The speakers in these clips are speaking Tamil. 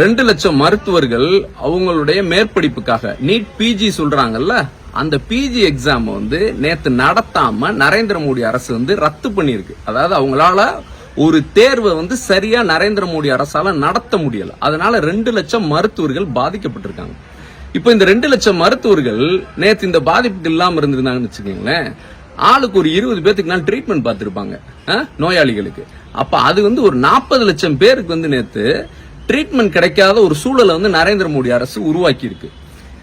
ரெண்டு லட்சம் மருத்துவர்கள் அவங்களுடைய மேற்படிப்புக்காக. நீட் பிஜி சொல்றாங்கல்ல அந்த பிஜி எக்ஸாம் வந்து நேத்து நடத்தாம நரேந்திர மோடி அரசு வந்து ரத்து பண்ணிருக்கு அதாவது அவங்களால ஒரு தேர்வை வந்து சரியா நரேந்திர மோடி அரசால நடத்த முடியல. அதனால ரெண்டு லட்சம் மருத்துவர்கள் பாதிக்கப்பட்டிருக்காங்க. இப்போ இந்த ரெண்டு லட்சம் மருத்துவர்கள் நேத்து இந்த பாதிப்புக்கு இல்லாம இருந்திருந்தாங்கன்னு வச்சுக்கோங்களேன் ஆளுக்கு ஒரு இருபது பேத்துக்கு நாள் ட்ரீட்மெண்ட் பார்த்துருப்பாங்க நோயாளிகளுக்கு. அப்ப அது வந்து ஒரு நாற்பது லட்சம் பேருக்கு வந்து நேத்து ட்ரீட்மெண்ட் கிடைக்காத ஒரு சூழலை வந்து நரேந்திர மோடி அரசு உருவாக்கி இருக்கு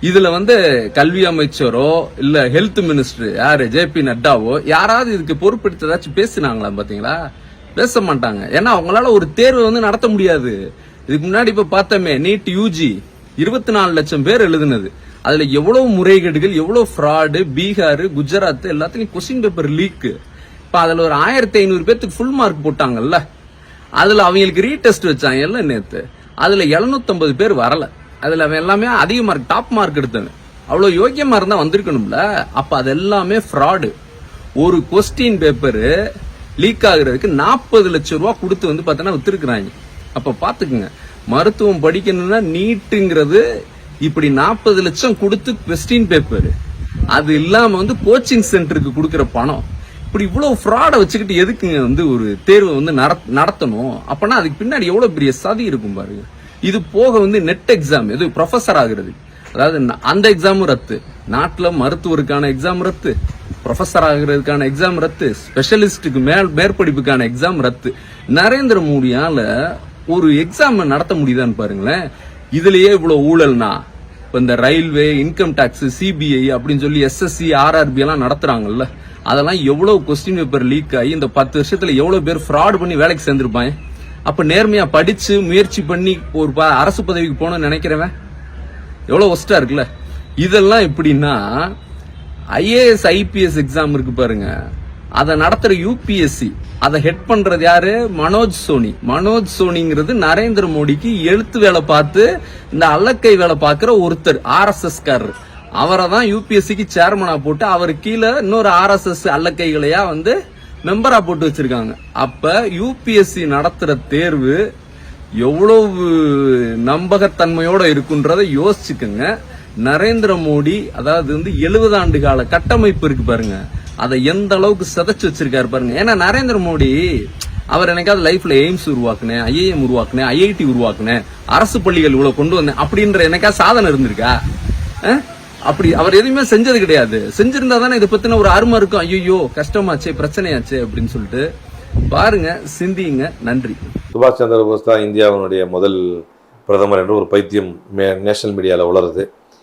இதுல வந்து கல்வி அமைச்சரோ இல்ல ஹெல்த் மினிஸ்டர் யாரு ஜே பி நட்டாவோ யாராவது இதுக்கு பொறுப்பெடுத்து ஏதாச்சும் பேசினாங்களா பாத்தீங்களா? பேச மாட்டாங்க. ஏன்னா அவங்களால ஒரு தேர்வை வந்து நடத்த முடியாது. இதுக்கு முன்னாடி இப்ப பார்த்தோமே நீட் யூஜி இருபத்தி நாலு லட்சம் பேர் எழுதுனது. அதுல எவ்வளவு முறைகேடுகள் எவ்வளவு ஃப்ராடு பீகார் குஜராத் எல்லாத்துலயும் கொஸ்டின் பேப்பர் லீக்கு இப்ப அதுல ஒரு ஆயிரத்தி ஐநூறு பேத்துக்கு ஃபுல் மார்க் போட்டாங்கல்ல. அதுல அவங்களுக்கு ரீடெஸ்ட் வச்சாங்க எல்லாம் நேத்து. அதில் எழுநூத்தம்பது பேர் வரல. அதில் அவன் எல்லாமே அதிக மார்க் டாப் மார்க் எடுத்தவன். அவ்வளோ யோக்கியமாக இருந்தால் வந்திருக்கணும்ல? அப்போ அது எல்லாமே ஃப்ராடு ஒரு கொஸ்டின் பேப்பர் லீக் ஆகுறதுக்கு நாற்பது லட்சம் ரூபா கொடுத்து வந்து பார்த்தோன்னா வித்துருக்குறாங்க. அப்போ பார்த்துக்குங்க. மருத்துவம் படிக்கணும்னா நீட்டுங்கிறது இப்படி நாற்பது லட்சம் கொடுத்து கொஸ்டின் பேப்பர் அது இல்லாமல் வந்து கோச்சிங் சென்டருக்கு கொடுக்குற பணம். இப்படி இவ்வளவு ஃப்ராட வச்சுக்கிட்டு எதுக்குங்க வந்து ஒரு தேர்வை வந்து நடத்- நடத்தணும்? அப்போனா அதுக்கு பின்னாடி எவ்வளவு பெரிய சதி இருக்கும் பாருங்க இது போக வந்து நெட் எக்ஸாம் எது ப்ரொஃபஸர் ஆகுறது. அதாவது அந்த எக்ஸாமும் ரத்து. நாட்டில் மருத்துவருக்கான எக்ஸாம் ரத்து. ப்ரொஃபஸர் ஆகுறதுக்கான எக்ஸாம் ரத்து. ஸ்பெஷலிஸ்டுக்கு மேல் மேற்படிப்புக்கான எக்ஸாம் ரத்து. நரேந்திர மோடியால ஒரு எக்ஸாம் நடத்த முடியுதான்னு பாருங்களேன். இதுலயே இவ்வளவு ஊழல்னா இப்போ இந்த ரயில்வே இன்கம் டேக்ஸ் சிபிஐ அப்படின்னு சொல்லி எஸ்எஸ்சி ஆர்ஆர்பி எல்லாம் நடத்துறாங்கல்ல அதெல்லாம் எவ்வளவு கொஸ்டின் பேப்பர் லீக் ஆகி இந்த பத்து வருஷத்துல எவ்வளவு பேர் ஃப்ராட் பண்ணி வேலைக்கு சேர்ந்திருப்பாங்க. அப்ப நேர்மையா படிச்சு முயற்சி பண்ணி ஒரு அரசு பதவிக்கு போகணும்னு நினைக்கிறவன் எவ்வளவு ஒஸ்டா இருக்குல்ல. இதெல்லாம் எப்படின்னா ஐஏஎஸ் ஐபிஎஸ் எக்ஸாம் இருக்கு பாருங்க. அதை நடத்துற யூபிஎஸ்சி அதை ஹெட் பண்றது யாரு? மனோஜ் சோனி. மனோஜ் சோனிங்கிறது நரேந்திர மோடிக்கு எழுத்து வேலை பார்த்து இந்த அல்லக்கை வேலை பார்க்கிற ஒருத்தர் ஆர்எஸ்எஸ் காரர். அவரை தான் யூபிஎஸ்சிக்கு சேர்மனா போட்டு அவர் கீழே இன்னொரு ஆர்எஸ்எஸ் அல்லக்கைகளையா வந்து மெம்பரா போட்டு வச்சிருக்காங்க. அப்ப யூபிஎஸ்சி நடத்துற தேர்வு எவ்வளவு நம்பகத்தன்மையோட இருக்குன்றதை யோசிச்சுக்கோங்க. நரேந்திர மோடி அதாவது வந்து எழுபது ஆண்டு கால கட்டமைப்பு இருக்கு பாருங்க. அதை எந்த அளவுக்கு சிதைச்சு வச்சிருக்காரு பாருங்க. ஏன்னா நரேந்திர மோடி அவர் எனக்காவது லைஃப்ல எய்ம்ஸ் உருவாக்குனேன் ஐஏஎம் உருவாக்குனேன் ஐஐடி உருவாக்குனேன் அரசு பள்ளிகள் இவ்வளவு கொண்டு வந்தேன் அப்படின்ற எனக்கா சாதனை இருந்திருக்கா? அப்படி அவர் எதுவுமே செஞ்சது கிடையாது. செஞ்சிருந்தா தானே இதை பத்தின ஒரு அருமை இருக்கும். ஐயோ கஷ்டமாச்சே பிரச்சனையாச்சே அப்படின்னு சொல்லிட்டு பாருங்க சிந்திங்க. நன்றி. சுபாஷ் சந்திர போஸ் தான் இந்தியாவினுடைய முதல் பிரதமர் என்று ஒரு பைத்தியம் நேஷனல் மீடியாவில் உளருது.